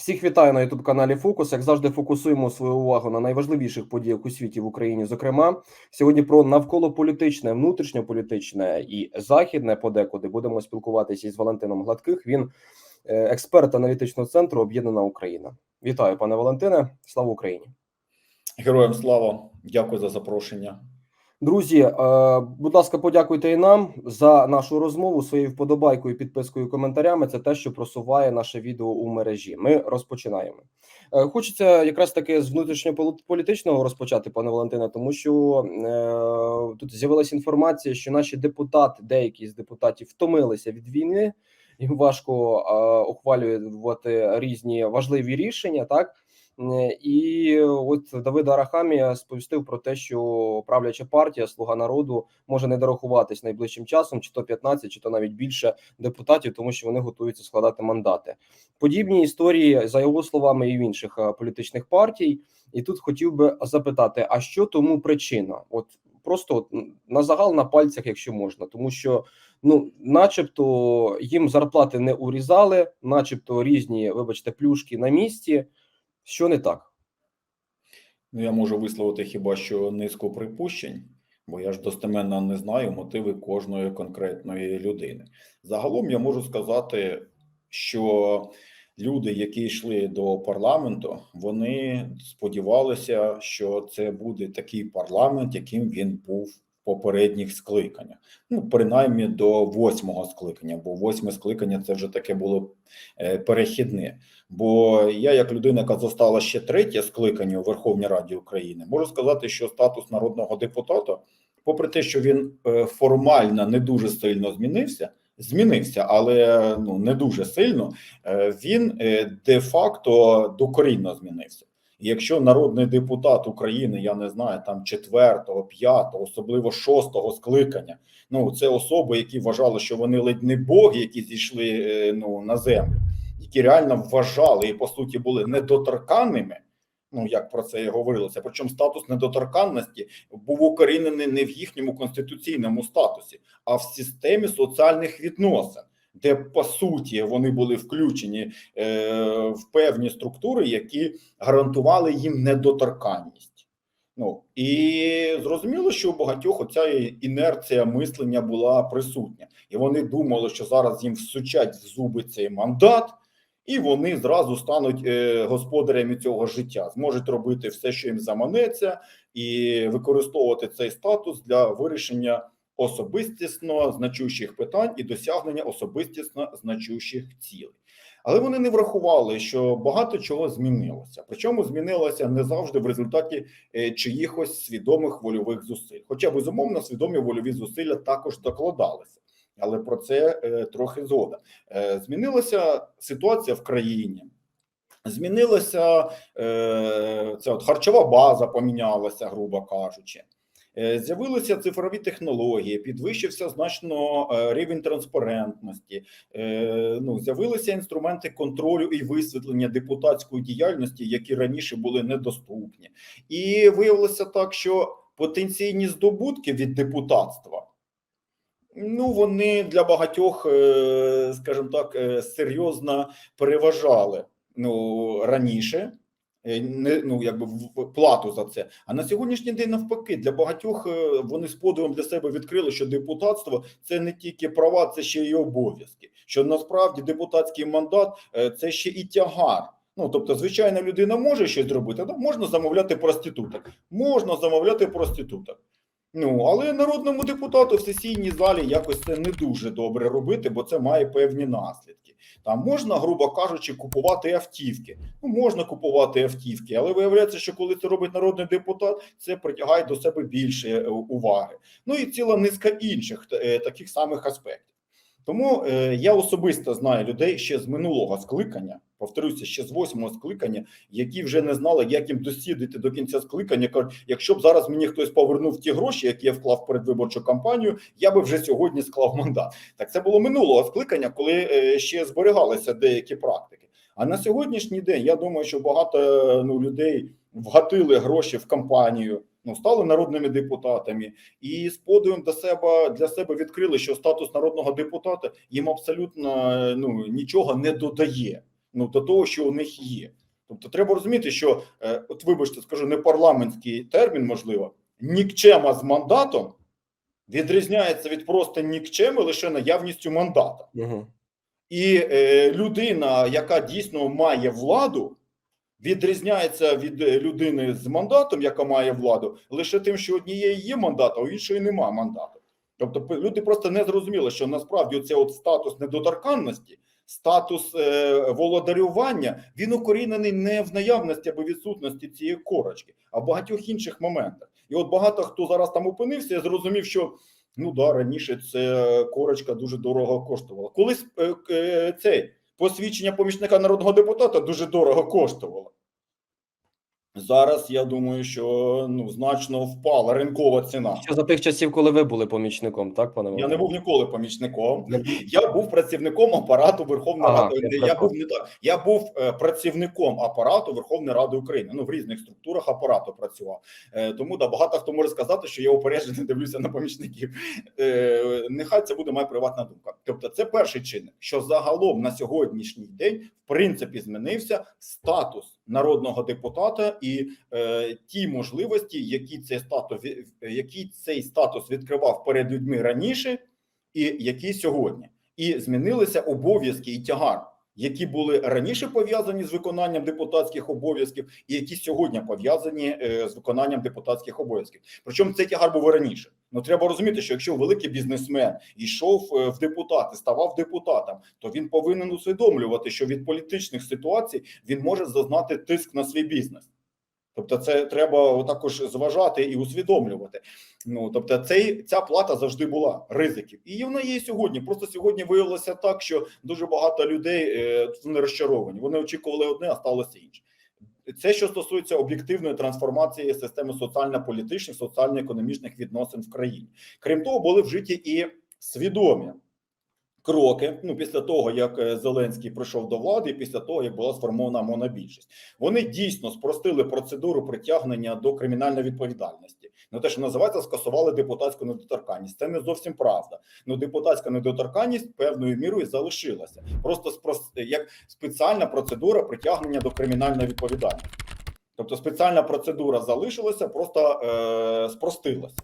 Всіх вітаю на youtube каналі Фокус. Як завжди, фокусуємо свою увагу на найважливіших подіях у світі в Україні. Зокрема, сьогодні про навколополітичне, внутрішньополітичне і західне подекуди будемо спілкуватися із Валентином Гладких. Він е, експерт аналітичного центру Об'єднана Україна. Вітаю, пане Валентине. Слава Україні! Героям слава, дякую за запрошення. Друзі, е, будь ласка, подякуйте і нам за нашу розмову своєю вподобайкою, підпискою, коментарями. Це те, що просуває наше відео у мережі. Ми розпочинаємо. Е, Хочеться якраз таки з внутрішньополітичного розпочати, пане Валентине, тому що е, тут з'явилася інформація, що наші депутати, деякі з депутатів, втомилися від війни. Їм важко е, ухвалювати різні важливі рішення, так. Е, І от Давид Арахамія сповістив про те, що правляча партія Слуга народу може не дорахуватись найближчим часом, чи то 15, чи то навіть більше депутатів, тому що вони готуються складати мандати. Подібні історії за його словами і в інших е, політичних партій. І тут хотів би запитати: а що тому причина? От просто от, на загал на пальцях, якщо можна, тому що ну, начебто, їм зарплати не урізали, начебто різні, вибачте, плюшки на місці. Що не так? Ну, я можу висловити хіба що низку припущень, бо я ж достеменно не знаю мотиви кожної конкретної людини. Загалом я можу сказати, що люди, які йшли до парламенту, вони сподівалися, що це буде такий парламент, яким він був попередніх скликаннях. Ну, принаймні до восьмого скликання, бо восьме скликання це вже таке було е, перехідне. Бо я, як людина, яка застала ще третє скликання у Верховній Раді України, можу сказати, що статус народного депутата, попри те, що він е, формально не дуже сильно змінився, змінився, але ну не дуже сильно, е, він де-факто докорінно змінився. Якщо народний депутат України, я не знаю, там четвертого, п'ятого, особливо шостого скликання, ну це особи, які вважали, що вони ледь не боги, які зійшли е, ну на землю які реально вважали і по суті були недоторканними. Ну як про це і говорилося. Причому статус недоторканності був укорінений не в їхньому конституційному статусі, а в системі соціальних відносин, де по суті вони були включені е, в певні структури, які гарантували їм недоторканність. Ну і зрозуміло, що у багатьох оця інерція мислення була присутня, і вони думали, що зараз їм всучать в зуби цей мандат і вони зразу стануть е, господарями цього життя, зможуть робити все, що їм заманеться, і використовувати цей статус для вирішення особистісно значущих питань і досягнення особистісно значущих цілей. Але вони не врахували, що багато чого змінилося. Причому змінилося не завжди в результаті е, чиїхось свідомих вольових зусиль. Хоча безумовно свідомі вольові зусилля також докладалися але про це е, трохи згодом. Е, змінилася ситуація в країні. Змінилася е, ця от харчова база, помінялася, грубо кажучи. Е, З'явилися цифрові технології, підвищився значно е, рівень транспарентності. е, Ну, з'явилися інструменти контролю і висвітлення депутатської діяльності, які раніше були недоступні, і виявилося так, що потенційні здобутки від депутатства. Ну, вони для багатьох, скажімо так, серйозно переважали ну, раніше, не, ну, якби в- плату за це. А на сьогоднішній день навпаки, для багатьох е, вони з подивом для себе відкрили, що депутатство це не тільки права, це ще й обов'язки. Що насправді депутатський мандат е, це ще і тягар. Ну, тобто, звичайна людина може щось зробити, ну можна замовляти проституток, можна замовляти проституток. Ну, але народному депутату в сесійній залі якось це не дуже добре робити, бо це має певні наслідки. Там можна, грубо кажучи, купувати автівки. Ну, можна купувати автівки, але виявляється, що коли це робить народний депутат, це притягає до себе більше е, уваги. Ну і ціла низка інших е, таких самих аспектів. Тому е, я особисто знаю людей ще з минулого скликання, повторюся, ще з восьмого скликання, які вже не знали, як їм досідати до кінця скликання. Кажуть, якщо б зараз мені хтось повернув ті гроші, які я вклав в передвиборчу кампаню, я би вже сьогодні склав мандат. Так це було минулого скликання, коли е, ще зберігалися деякі практики. А на сьогоднішній день я думаю, що багато е, ну, людей вгатили гроші в кампанію. Ну, стали народними депутатами, і з подивом до себе для себе відкрили, що статус народного депутата їм абсолютно е, ну нічого не додає. ну до того, що у них є. Тобто, треба розуміти, що е, от, вибачте, скажу не парламентський термін, можливо, нікчема з мандатом відрізняється від просто нікчеми лише наявністю мандата. Угу. І е, людина, яка дійсно має владу, відрізняється від е, людини з мандатом, яка має владу, лише тим, що однієї є мандат, а у іншої немає мандату. Тобто люди просто не зрозуміли, що насправді оце от статус недоторканності, статус е, володарювання, він укорінений не в наявності або відсутності цієї корочки, а в багатьох інших моментах. І от багато хто зараз там опинився, і зрозумів, що ну да, раніше це корочка дуже дорого коштувала. Колись е, е, цей посвідчення помічника народного депутата дуже дорого коштувало. Зараз я думаю, що ну значно впала ринкова ціна. Ще за тих часів, коли ви були помічником, так, пане Я не був ніколи помічником. Я був працівником апарату Верховної Ага, Ради. я Я, був не так. Я був е, працівником апарату Верховної Ради України. Ну в різних структурах апарату працював. Е, тому да багато хто може сказати, що я упереджено дивлюся на помічників. Е, нехай це буде моя приватна думка. Тобто, це перший чинник, що загалом на сьогоднішній день в принципі змінився статус народного депутата і е, ті можливості, які цей статус які цей статус відкривав перед людьми раніше, і які сьогодні, і змінилися обов'язки і тягар, які були раніше пов'язані з виконанням депутатських обов'язків, і які сьогодні пов'язані е, з виконанням депутатських обов'язків. Причому цей тягар був раніше. Ну треба розуміти, що якщо великий бізнесмен йшов е, в депутати, ставав депутатом, то він повинен усвідомлювати, що від політичних ситуацій він може зазнати тиск на свій бізнес. Тобто, це треба також зважати і усвідомлювати. Ну тобто, цей ця плата завжди була ризиків, і вона є сьогодні. Просто сьогодні виявилося так, що дуже багато людей е, вони розчаровані. Вони очікували одне, а сталося інше. Це що стосується об'єктивної трансформації системи соціально-політичних, соціально-економічних відносин в країні. Крім того, були вжиті і свідомі кроки. Ну після того як е, Зеленський прийшов до влади, і після того як була сформована монобільшість, вони дійсно спростили процедуру притягнення до кримінальної відповідальності. Ну те, що називається, скасували депутатську недоторканність. Це не зовсім правда. Ну депутатська недоторканність певною мірою залишилася. Просто спрос- як спеціальна процедура притягнення до кримінальної відповідальності. Тобто спеціальна процедура залишилася, просто е, спростилася.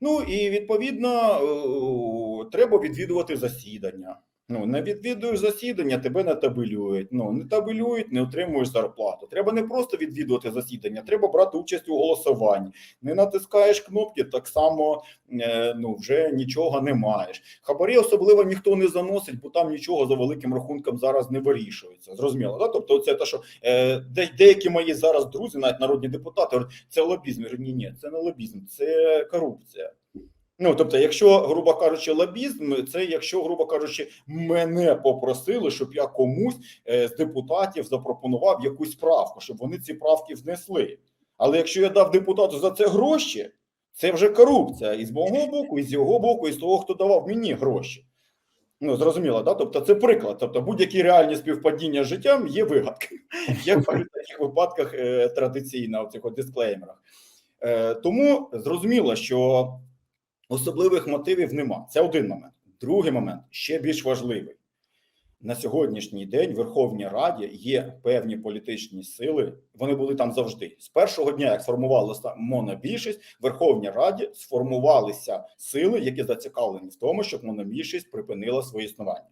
Ну і відповідно е, треба відвідувати засідання. Ну, не відвідуєш засідання, тебе не табелюють. Ну не табелюють, не отримуєш зарплату. Треба не просто відвідувати засідання, треба брати участь у голосуванні. Не натискаєш кнопки, так само е, ну вже нічого не маєш. Хабарі особливо ніхто не заносить, бо там нічого за великим рахунком зараз не вирішується. Зрозуміло, да? Тобто, це те, що е, де, деякі мої зараз друзі, навіть народні депутати, говорять, це лобізм. Ні, ні, це не лобізм, це корупція. Ну, тобто, якщо, грубо кажучи, лобізм, це якщо, грубо кажучи, мене попросили, щоб я комусь е, з депутатів запропонував якусь правку, щоб вони ці правки внесли. Але якщо я дав депутату за це гроші, це вже корупція і з мого боку, і з його боку, і з того, хто давав мені гроші. Ну, зрозуміло, да? Тобто, це приклад. Тобто, будь-які реальні співпадіння з життям є вигадки, як в таких випадках е, традиційно в цих дисклеймерах. Е, тому зрозуміло, що особливих мотивів нема. Це один момент. Другий момент ще більш важливий. На сьогоднішній день в Верховній Раді є певні політичні сили. Вони були там завжди. З першого дня, як сформувалася монобільшість, в Верховній Раді сформувалися сили, які зацікавлені в тому, щоб монобільшість припинила своє існування.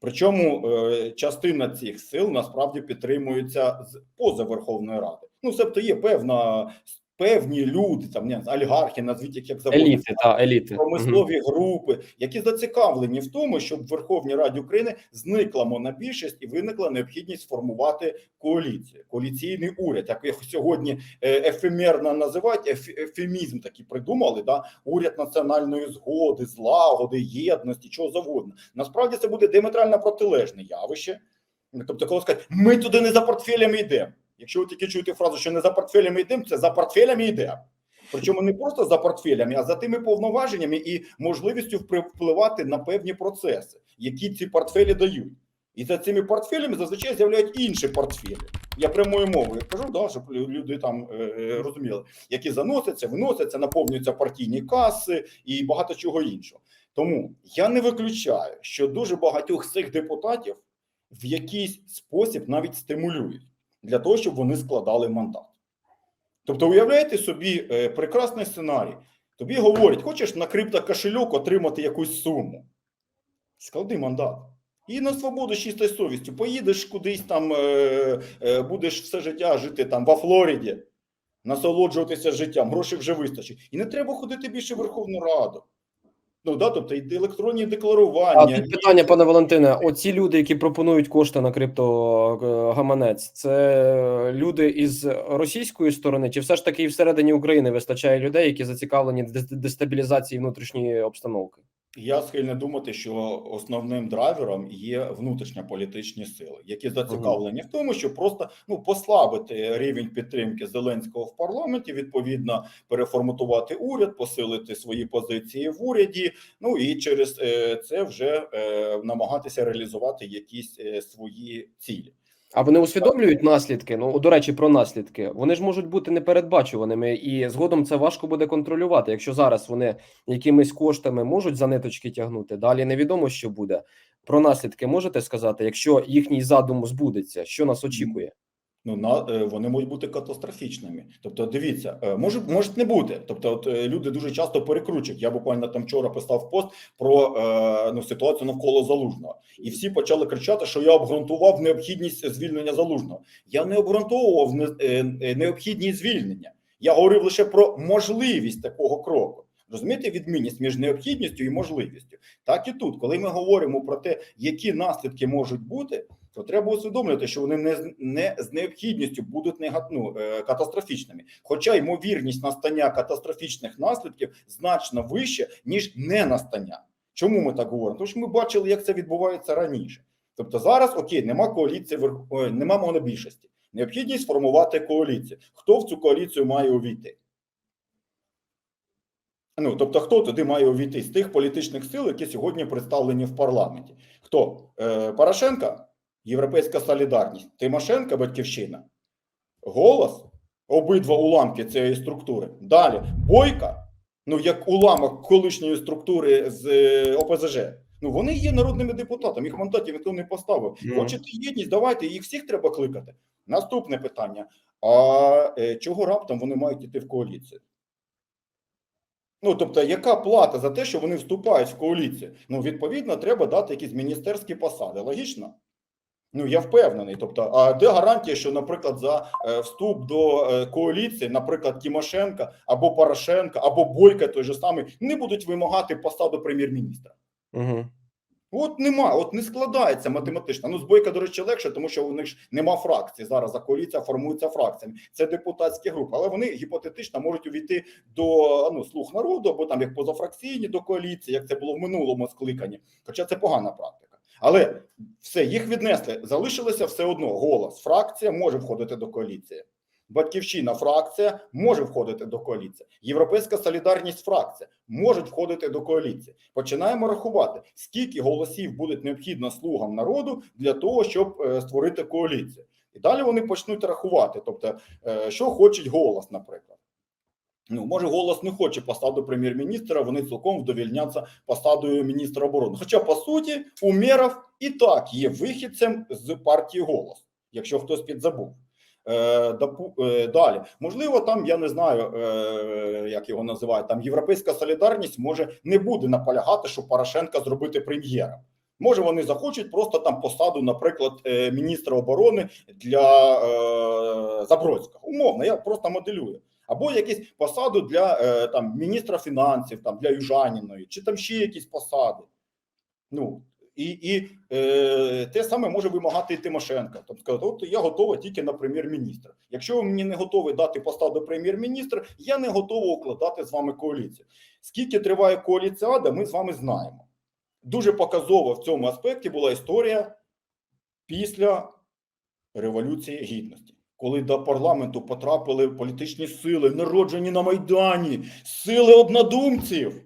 Причому е, частина цих сил насправді підтримується з поза Верховної Ради. Ну, себто є певна певні люди, там не олігархи, назвіть як завгодно Еліти, та еліти. Промислові групи, які зацікавлені в тому, щоб в Верховній Раді України зникла монобільшість і виникла необхідність сформувати коаліцію, коаліційний уряд, як їх сьогодні е, ефемерно називають, еф- ефемізм такий придумали, да? уряд національної згоди, злагоди, єдності, чого завгодно. Насправді це буде диаметрально протилежне явище. Тобто, коли скажуть, ми туди не за портфелями йдемо. Якщо ви тільки чуєте фразу, що не за портфелями йдемо, це за портфелями йдемо. Причому не просто за портфелями, а за тими повноваженнями і можливістю впливати на певні процеси, які ці портфелі дають. І за цими портфелями зазвичай з'являють інші портфелі. Я прямою мовою кажу, да, щоб люди там е, е, розуміли, які заносяться, виносяться, наповнюються партійні каси і багато чого іншого. Тому я не виключаю, що дуже багатьох з цих депутатів в якийсь спосіб навіть стимулюють для того, щоб вони складали мандат. Тобто, уявляєте собі е, прекрасний сценарій. Тобі говорять, хочеш на криптокошельок отримати якусь суму. Склади мандат. І на свободу з чистою совістю. Поїдеш кудись там, е, е, будеш все життя жити там во Флориді, насолоджуватися життям, грошей вже вистачить. І не треба ходити більше в Верховну Раду. Ну, да, тобто електронні електронні А декларування. тут питання, пане Валентине, оці люди, які пропонують кошти на криптогаманець, це люди із російської сторони, чи все ж таки і всередині України вистачає людей, які зацікавлені в дестабілізації внутрішньої обстановки? Я схильний думати, що основним драйвером є внутрішньополітичні сили, які зацікавлені в тому, щоб просто ну послабити рівень підтримки Зеленського в парламенті, відповідно переформатувати уряд, посилити свої позиції в уряді. Ну і через е, це вже е, намагатися реалізувати якісь е, свої цілі. А вони усвідомлюють наслідки? Ну, до речі, про наслідки. Вони ж можуть бути непередбачуваними, і згодом це важко буде контролювати. Якщо зараз вони якимись коштами можуть за ниточки тягнути, далі невідомо, що буде. Про наслідки можете сказати, якщо їхній задум збудеться, що нас очікує? Ну на е, вони можуть бути катастрофічними. Тобто, дивіться, е, може може не бути. Тобто, от е, люди дуже часто перекручують. Я буквально там вчора писав пост про ну ситуацію навколо залужного, і всі почали кричати, що я обґрунтував необхідність звільнення залужного. Я не обґрунтовував не, необхідність звільнення. Я говорив лише про можливість такого кроку. Розумієте, відмінність між необхідністю і можливістю. Так і тут, коли ми говоримо про те, які наслідки можуть бути, то треба усвідомлювати, що вони не, не з необхідністю будуть ну, е, катастрофічними. Хоча ймовірність настання катастрофічних наслідків значно вища, ніж не настання. Чому ми так говоримо? Тому що ми бачили, як це відбувається раніше. Тобто зараз окей, нема коаліції, нема монобільшості. Необхідність формувати коаліцію. Хто в цю коаліцію має увійти? Ну, тобто, хто туди має увійти з тих політичних сил, які сьогодні представлені в парламенті? Хто? Е, Порошенка, Європейська солідарність, Тимошенка, Батьківщина, голос, обидва уламки цієї структури. Далі Бойка, ну як уламок колишньої структури з е, ОПЗЖ. Ну вони є народними депутатами, їх мандатів ніхто не поставив. Мгм. Хочете єдність, давайте їх всіх треба кликати. Наступне питання: а е, чого раптом вони мають йти в коаліцію? Ну, тобто, яка плата за те, що вони вступають в коаліцію? Ну, відповідно, треба дати якісь міністерські посади. Логічно? Ну, я впевнений. Тобто, а де гарантія, що, наприклад, за е, вступ до е, коаліції, наприклад, Тимошенка або Порошенка, або Бойка той же самий, не будуть вимагати посаду прем'єр-міністра? Угу. От нема, от не складається математично. Ну, з Бойка, до речі, легше, тому що у них ж нема фракції. Зараз а коаліція формується фракціями. Це депутатські групи, але вони гіпотетично можуть увійти до ну, слуг народу, або там як позафракційні до коаліції, як це було в минулому скликанні. Хоча це погана практика. Але все, їх віднесли. Залишилося все одно. Голос. Фракція може входити до коаліції. Батьківщина, фракція може входити до коаліції. Європейська солідарність, фракція можуть входити до коаліції. Починаємо рахувати, скільки голосів буде необхідно слугам народу для того, щоб е, створити коаліцію. І далі вони почнуть рахувати. Тобто, е, що хоче голос, наприклад. Ну, може, голос не хоче посаду прем'єр-міністра, вони цілком вдовільняться посадою міністра оборони. Хоча, по суті, Умєров і так є вихідцем з партії голос, якщо хтось підзабув. Е, е, Далі, можливо, там я не знаю, е, як його називають. Там Європейська солідарність може не буде наполягати, щоб Порошенка зробити прем'єром. Може, вони захочуть просто там посаду, наприклад, міністра оборони для Забродського. Умовно, я просто моделюю. Або якісь посаду для е, там міністра фінансів, там для Южаніної, чи там ще якісь посади. Ну і, і е, те саме може вимагати і Тимошенко. Тобто сказати, от я готова тільки на прем'єр-міністра. Якщо ви мені не готові дати посаду прем'єр-міністра, я не готова укладати з вами коаліцію. Скільки триває коаліціада, ми з вами знаємо. Дуже показово в цьому аспекті була історія після Революції Гідності, коли до парламенту потрапили політичні сили, народжені на Майдані, сили однодумців,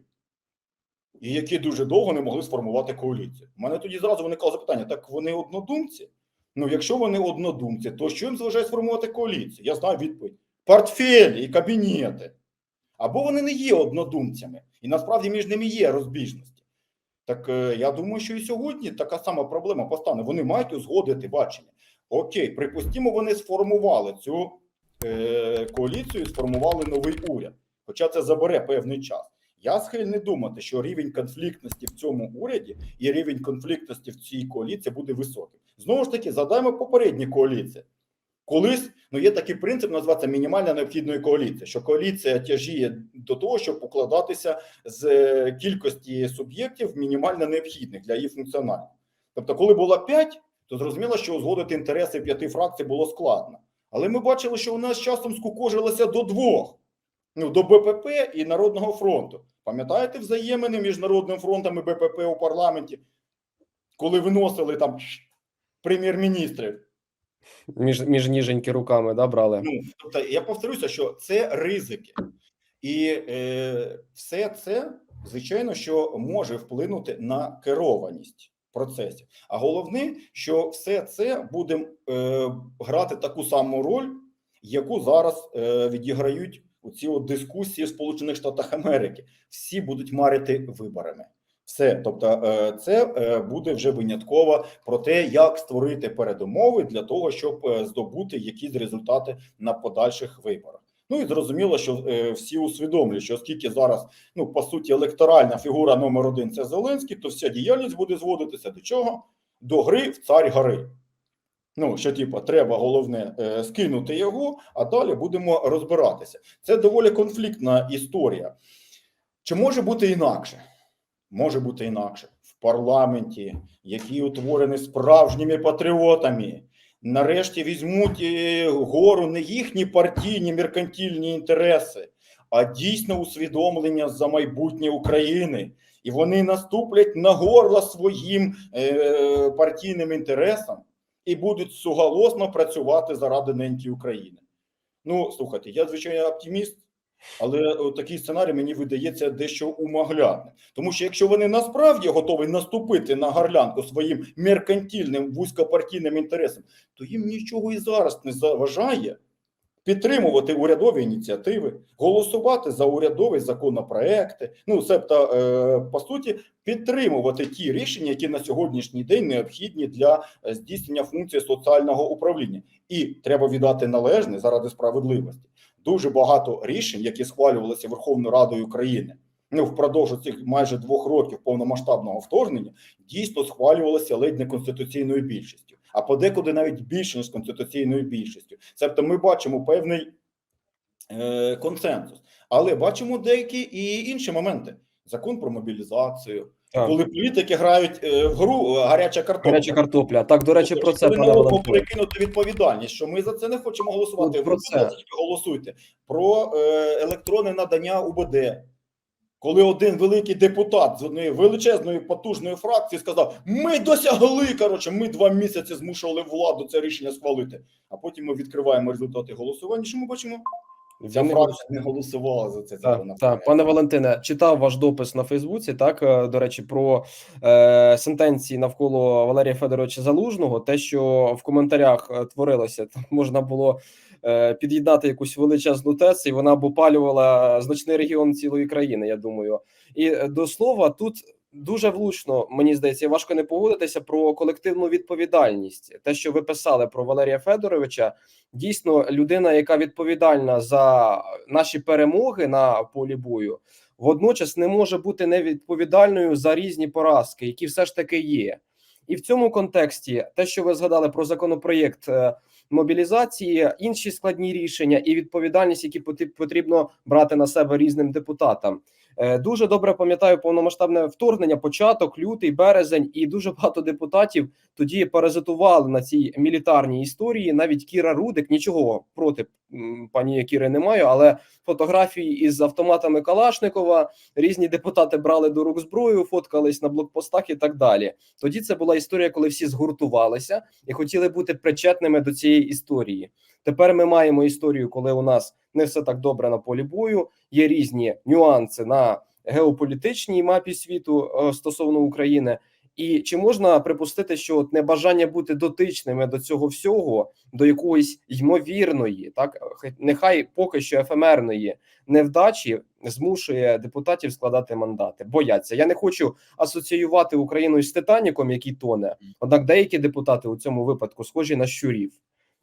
і які дуже довго не могли сформувати коаліцію. У мене тоді зразу виникало запитання: так вони однодумці? Ну, якщо вони однодумці, то що їм заважає сформувати коаліцію? Я знаю відповідь: портфелі і кабінети. Або вони не є однодумцями, і насправді між ними є розбіжності. Так е, я думаю, що і сьогодні така сама проблема постане. Вони мають узгодити бачення. Окей, припустімо, вони сформували цю е, коаліцію, сформували новий уряд. Хоча це забере певний час. Я схильний думати, що рівень конфліктності в цьому уряді і рівень конфліктності в цій коаліції буде високим. Знову ж таки, задаємо попередні коаліції. Колись ну є такий принцип, називається мінімальна необхідної коаліції, що коаліція тяжіє до того, щоб укладатися з е, кількості суб'єктів мінімально необхідних для її функціонування. Тобто, коли було 5, то зрозуміло, що узгодити інтереси п'яти фракцій було складно. Але ми бачили, що у нас часом скукожилося до двох: ну до БПП і Народного фронту. Пам'ятаєте взаємини між Народним фронтом і БПП у парламенті, коли виносили там прем'єр-міністрів? Між, між ніженьки руками да, брали. Ну, тобто, я повторюся, що це ризики, і е, все це, звичайно, що може вплинути на керованість процесів. А головне, що все це буде е, грати таку саму роль, яку зараз е, відіграють у ці дискусії в Сполучених Штатах Америки. Всі будуть марити виборами. Все, тобто, е, це е, буде вже винятково про те, як створити передумови для того, щоб е, здобути якісь результати на подальших виборах. Ну і зрозуміло, що е, всі усвідомлюють, що оскільки зараз, ну по суті, електоральна фігура номер один це Зеленський, то вся діяльність буде зводитися до чого? До гри в царь гори. Ну, що, типу, треба головне е, скинути його, а далі будемо розбиратися. Це доволі конфліктна історія. Чи може бути інакше? Може бути інакше в парламенті, який утворений справжніми патріотами. Нарешті візьмуть е, гору не їхні партійні меркантильні інтереси, а дійсно усвідомлення за майбутнє України. І вони наступлять на горло своїм е, партійним інтересам і будуть суголосно працювати заради неньки України. Ну, слухайте, я звичайно оптиміст, але такий сценарій мені видається дещо умоглядним. Тому що якщо вони насправді готові наступити на горлянку своїм меркантильним вузькопартійним інтересам, то їм нічого і зараз не заважає підтримувати урядові ініціативи, голосувати за урядові законопроекти. Ну, себто, е, по суті, підтримувати ті рішення, які на сьогоднішній день необхідні для е, здійснення функції соціального управління, і треба віддати належне заради справедливості. Дуже багато рішень, які схвалювалися Верховною Радою України. Ну, впродовж цих майже двох років повномасштабного вторгнення дійсно схвалювалося ледь не конституційною більшістю, а подекуди навіть більше ніж конституційною більшістю. Тобто, ми бачимо певний е, консенсус, але бачимо деякі і інші моменти: закон про мобілізацію. Коли політики грають е, в гру е, гаряча картопля. Гаряча картопля. Так, до речі, про це пане перекинути відповідальність, що ми за це не хочемо голосувати. От про це. голосуйте про е, електронне надання УБД. Коли один великий депутат з однієї величезної потужної фракції сказав: Ми досягли коротше, ми два місяці змушували владу це рішення схвалити. А потім ми відкриваємо результати голосування. Що ми бачимо? Ця Він фракція не голосувала за це Так, так, пане Валентине, читав ваш допис на Фейсбуці. Так е, до речі, про е, сентенції навколо Валерія Федоровича Залужного. Те, що в коментарях е, творилося, там можна було е, під'єднати якусь величезну ТЕЦ, і вона б опалювала значний регіон цілої країни. Я думаю, і е, до слова, тут дуже влучно мені здається, важко не погодитися про колективну відповідальність. Те, що ви писали про Валерія Федоровича, дійсно людина, яка відповідальна за наші перемоги на полі бою, водночас не може бути невідповідальною за різні поразки, які все ж таки є. І в цьому контексті те, що ви згадали про законопроєкт е, мобілізації, інші складні рішення і відповідальність, які потрібно брати на себе різним депутатам. Е, Дуже добре пам'ятаю повномасштабне вторгнення, початок, лютий, березень, і дуже багато депутатів тоді паразитували на цій мілітарній історії. Навіть Кіра Рудик нічого проти пані Кіри не маю, але фотографії із автоматами Калашникова різні депутати брали до рук зброю, фоткались на блокпостах і так далі. Тоді це була історія, коли всі згуртувалися і хотіли бути причетними до цієї історії. Тепер ми маємо історію, коли у нас не все так добре на полі бою. Є різні нюанси на геополітичній мапі світу е, стосовно України. І чи можна припустити, що от небажання бути дотичними до цього всього, до якоїсь ймовірної, так хай- нехай поки що ефемерної невдачі, змушує депутатів складати мандати? Бояться. Я не хочу асоціювати Україну з Титаніком, який тоне. Однак деякі депутати у цьому випадку схожі на щурів.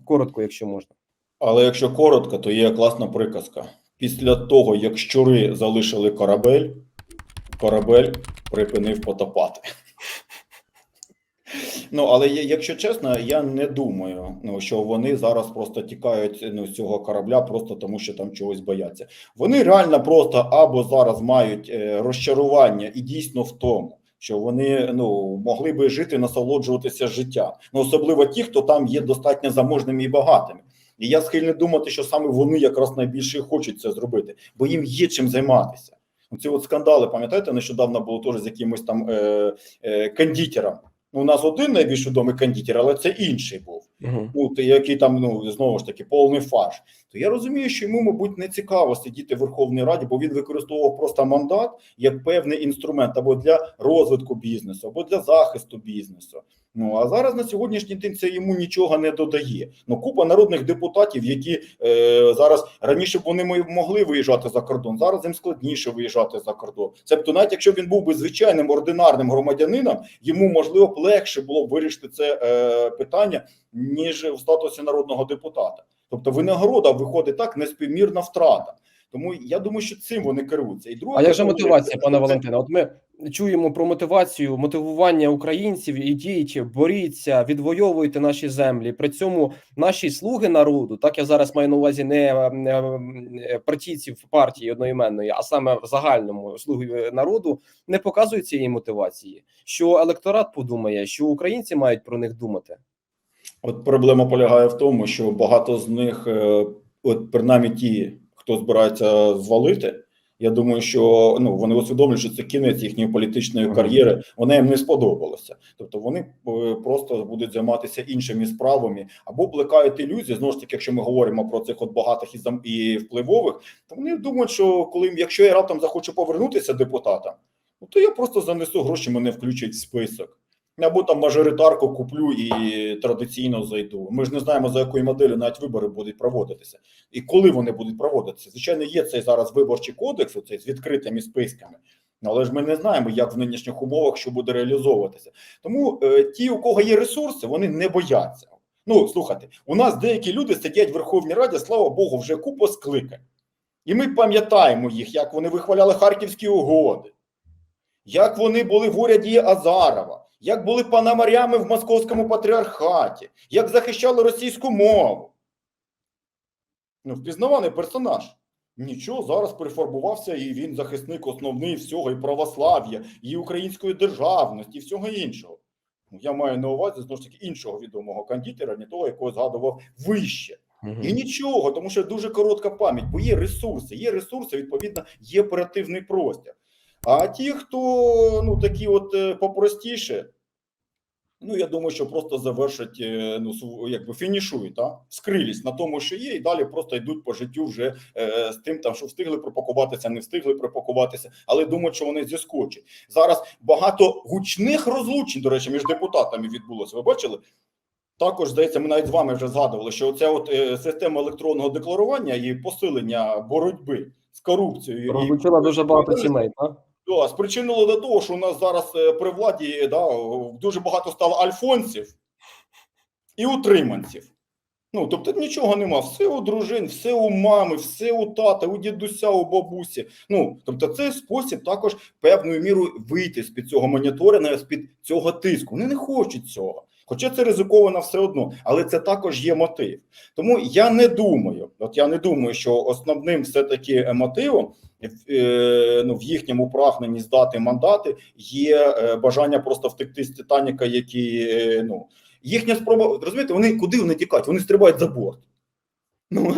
Коротко, якщо можна. Але якщо коротко, то є класна приказка. Після того, як щури залишили корабель, корабель припинив потопати. Ну, але якщо чесно, я не думаю, ну, що вони зараз просто тікають ну, з цього корабля, просто тому що там чогось бояться. Вони реально просто або зараз мають е, розчарування і дійсно в тому, що вони ну, могли би жити, насолоджуватися життям. Ну, особливо ті, хто там є достатньо заможними і багатими. І я схильний думати, що саме вони якраз найбільше хочуть це зробити, бо їм є чим займатися. Ці от скандали, пам'ятаєте, нещодавно було теж з якимось там е, е, кондитером. Ну, у нас один найбільш відомий кондитер, але це інший був. Угу. Ну, який там, ну знову ж таки, повний фарш. То я розумію, що йому, мабуть, не цікаво сидіти в Верховній Раді, бо він використовував просто мандат як певний інструмент або для розвитку бізнесу, або для захисту бізнесу. Ну а зараз на сьогоднішній день це йому нічого не додає. Ну, купа народних депутатів, які е, зараз раніше б вони могли виїжджати за кордон, зараз їм складніше виїжджати за кордон. Тобто, навіть якщо він був би звичайним ординарним громадянином, йому можливо б легше було б вирішити це е, питання ніж в статусі народного депутата. Тобто винагорода виходить так неспівмірна втрата. Тому я думаю, що цим вони керуються. І друга А як же мотивація, пане Валентине? От ми чуємо про мотивацію, мотивування українців і діячі, боріться, відвоюйте наші землі. При цьому наші слуги народу, так я зараз маю на увазі не, партійців партії одноіменної, а саме в загальному слуги народу, не показують цієї мотивації. Що електорат подумає, що українці мають про них думати. От проблема полягає в тому, що багато з них, е, от принаймні ті, хто збирається звалити. Я думаю, що ну вони усвідомлюють, що це кінець їхньої політичної кар'єри. Вона їм не сподобалася. Тобто вони е, просто будуть займатися іншими справами або плекають ілюзії. Знову ж таки, якщо ми говоримо про цих от багатих і зам і впливових, то вони думають, що коли якщо я раптом захочу повернутися депутатом, ну то я просто занесу гроші, мене включать в список. Або там мажоритарку куплю і традиційно зайду. Ми ж не знаємо, за якою моделлю навіть вибори будуть проводитися. І коли вони будуть проводитися. Звичайно, є цей зараз виборчий кодекс, оцей з відкритими списками. Але ж ми не знаємо, як в нинішніх умовах що буде реалізовуватися. Тому е, ті, у кого є ресурси, вони не бояться. Ну, слухайте, у нас деякі люди сидять в Верховній Раді, слава Богу, вже купа скликань. І ми пам'ятаємо їх, як вони вихваляли харківські угоди, як вони були в уряді Азарова, як були панамарями в московському патріархаті, як захищали російську мову. Ну, впізнаваний персонаж. Нічого, зараз перефарбувався, і він захисник основний всього, і православ'я, і української державності, і всього іншого. Ну, я маю на увазі знову ж таки іншого відомого кондитера, не того, якого згадував вище. І нічого, тому що дуже коротка пам'ять, бо є ресурси, є ресурси, відповідно, є оперативний простір. А ті, хто ну такі от е, попростіше, ну я думаю, що просто завершать, е, ну якби фінішують, та? скрились на тому, що є, і далі просто йдуть по життю вже е, з тим, там, що встигли пропакуватися, не встигли пропакуватися, але думають, що вони зіскочать. Зараз багато гучних розлучень, до речі, між депутатами відбулося. Ви бачили? Також здається, ми навіть з вами вже згадували, що ця от е, система електронного декларування і посилення боротьби з корупцією і дуже багато сімей, так? Да, спричинило до того, що у нас зараз е, при владі да, дуже багато стало альфонсів і утриманців. Ну, тобто нічого нема, все у дружин, все у мами, все у тата, у дідуся, у бабусі. Ну, тобто, це спосіб також певною мірою вийти з під цього моніторинга, з під цього тиску. Вони не хочуть цього. Хоча це ризиковано все одно, але це також є мотив. Тому я не думаю, от я не думаю, що основним все-таки мотивом е, ну, в їхньому прагненні здати мандати є е, бажання просто втекти з Титаніка, які е, ну їхня спроба розумієте, вони куди вони тікають? Вони стрибають за борт. Ну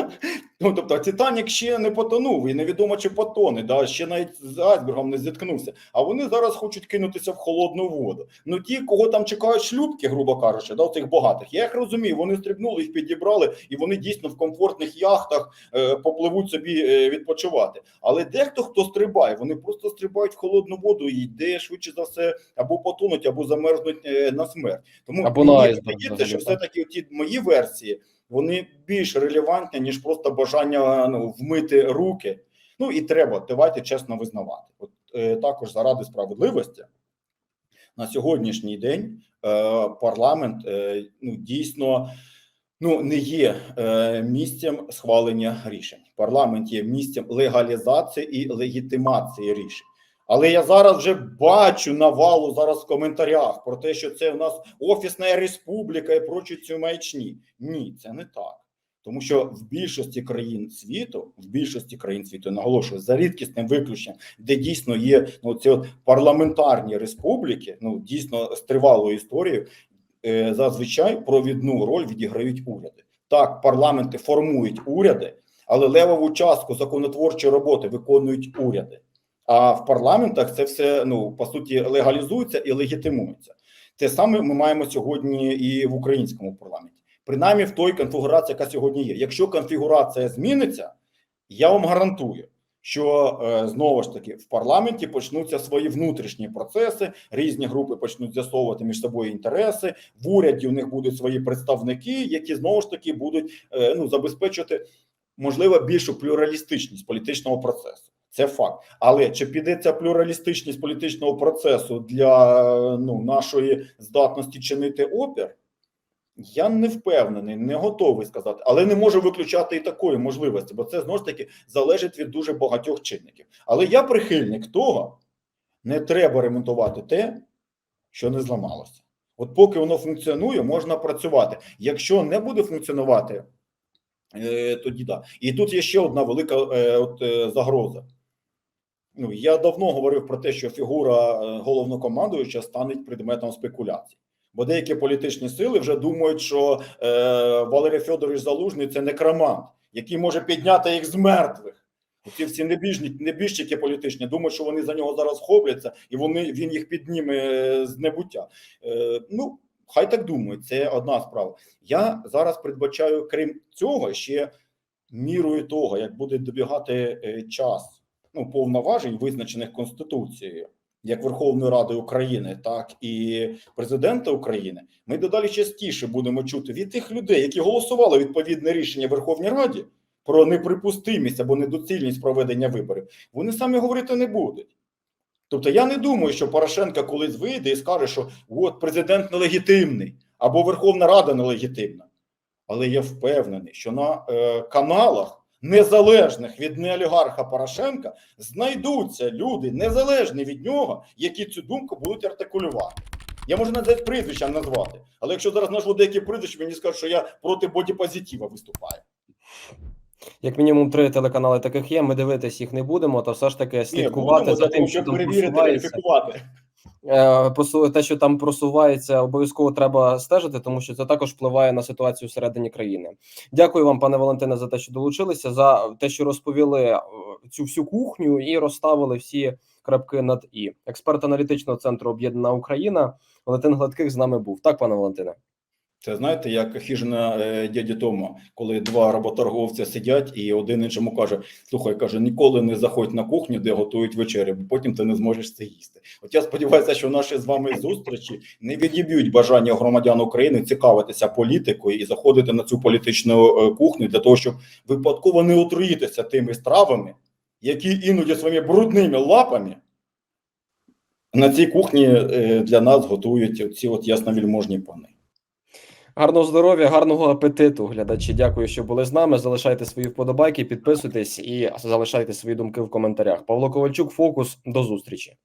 Ну, тобто Титанік ще не потонув, і невідомо чи потоне, да, ще навіть з айсбергом не зіткнувся. А вони зараз хочуть кинутися в холодну воду. Ну ті, кого там чекають шлюбки, грубо кажучи, да, цих багатих, я їх розумію. Вони стрибнули, їх підібрали, і вони дійсно в комфортних яхтах е, попливуть собі е, відпочивати. Але дехто хто стрибає, вони просто стрибають в холодну воду і йде швидше за все або потонуть, або замерзнуть е, на смерть. Тому Або мені здається, що все-таки ті мої версії вони більш релевантні, ніж просто бажання ну, вмити руки. Ну і треба, давайте чесно визнавати. От е, також заради справедливості на сьогоднішній день е, парламент е, ну, дійсно ну, не є е, місцем схвалення рішень. Парламент є місцем легалізації і легітимації рішень. Але я зараз вже бачу навалу зараз в коментарях про те, що це в нас офісна республіка і прочі цю маячні. Ні, це не так. Тому що в більшості країн світу, в більшості країн світу, наголошую, за рідкісним виключенням, де дійсно є ну, ці от парламентарні республіки, ну дійсно з тривалою історією, е, зазвичай провідну роль відіграють уряди. Так, парламенти формують уряди, але левову частку законотворчої роботи виконують уряди. А в парламентах це все ну по суті легалізується і легітимується. Те саме ми маємо сьогодні і в українському парламенті, принаймні в той конфігурації, яка сьогодні є. Якщо конфігурація зміниться, я вам гарантую, що е, знову ж таки в парламенті почнуться свої внутрішні процеси, різні групи почнуть з'ясовувати між собою інтереси. В уряді у них будуть свої представники, які знову ж таки будуть е, ну забезпечувати можливо більшу плюралістичність політичного процесу. Це факт. Але чи піде ця плюралістичність політичного процесу для ну, нашої здатності чинити опір? Я не впевнений, не готовий сказати, але не можу виключати і такої можливості, бо це знову ж таки залежить від дуже багатьох чинників. Але я прихильник того, не треба ремонтувати те, що не зламалося. От поки воно функціонує, можна працювати. Якщо не буде функціонувати, е, тоді да. І тут є ще одна велика е, от, е, загроза. Ну, я давно говорив про те, що фігура е, головнокомандуюча стане предметом спекуляцій. Бо деякі політичні сили вже думають, що е, Валерій Федорович Залужний це некромант, який може підняти їх з мертвих. Ці всі небіжні, небіжчики політичні думають, що вони за нього зараз хопляться, і вони він їх підніме е, з небуття. Е, ну, хай так думають, це одна справа. Я зараз передбачаю, крім цього, ще мірою того, як буде добігати е, час ну, повноважень, визначених Конституцією, як Верховної Ради України, так і президента України, ми дедалі частіше будемо чути від тих людей, які голосували відповідне рішення Верховній Раді про неприпустимість або недоцільність проведення виборів. Вони самі говорити не будуть. Тобто, я не думаю, що Порошенко колись вийде і скаже, що от президент нелегітимний або Верховна Рада нелегітимна. Але я впевнений, що на е, каналах незалежних від неолігарха Порошенка знайдуться люди незалежні від нього, які цю думку будуть артикулювати. Я можу навіть прізвища назвати, але якщо зараз назву деякі прізвища, мені скажуть, що я проти бодіпозитива виступаю. Як мінімум три телеканали таких є. Ми дивитись їх не будемо, то все ж таки Ні, слідкувати будемо за тим, що там перевірити, верифікувати. Е, те, що там просувається, обов'язково треба стежити, тому що це також впливає на ситуацію всередині країни. Дякую вам, пане Валентине, за те, що долучилися, за те, що розповіли е, цю всю кухню і розставили всі крапки над і. Експерт аналітичного центру Об'єднана Україна Валентин Гладких з нами був. Так, пане Валентине. Це знаєте, як хижина е, дяді Тома, коли два работорговця сидять, і один іншому каже: слухай, каже, ніколи не заходь на кухню, де готують вечерю, бо потім ти не зможеш це їсти. От я сподіваюся, що наші з вами зустрічі не відіб'ють бажання громадян України цікавитися політикою і заходити на цю політичну е, кухню для того, щоб випадково не отруїтися тими стравами, які іноді своїми брудними лапами на цій кухні е, для нас готують ці от ясновільможні пани. Гарного здоров'я, гарного апетиту, глядачі. Дякую, що були з нами. Залишайте свої вподобайки, підписуйтесь і залишайте свої думки в коментарях. Павло Ковальчук, фокус. До зустрічі.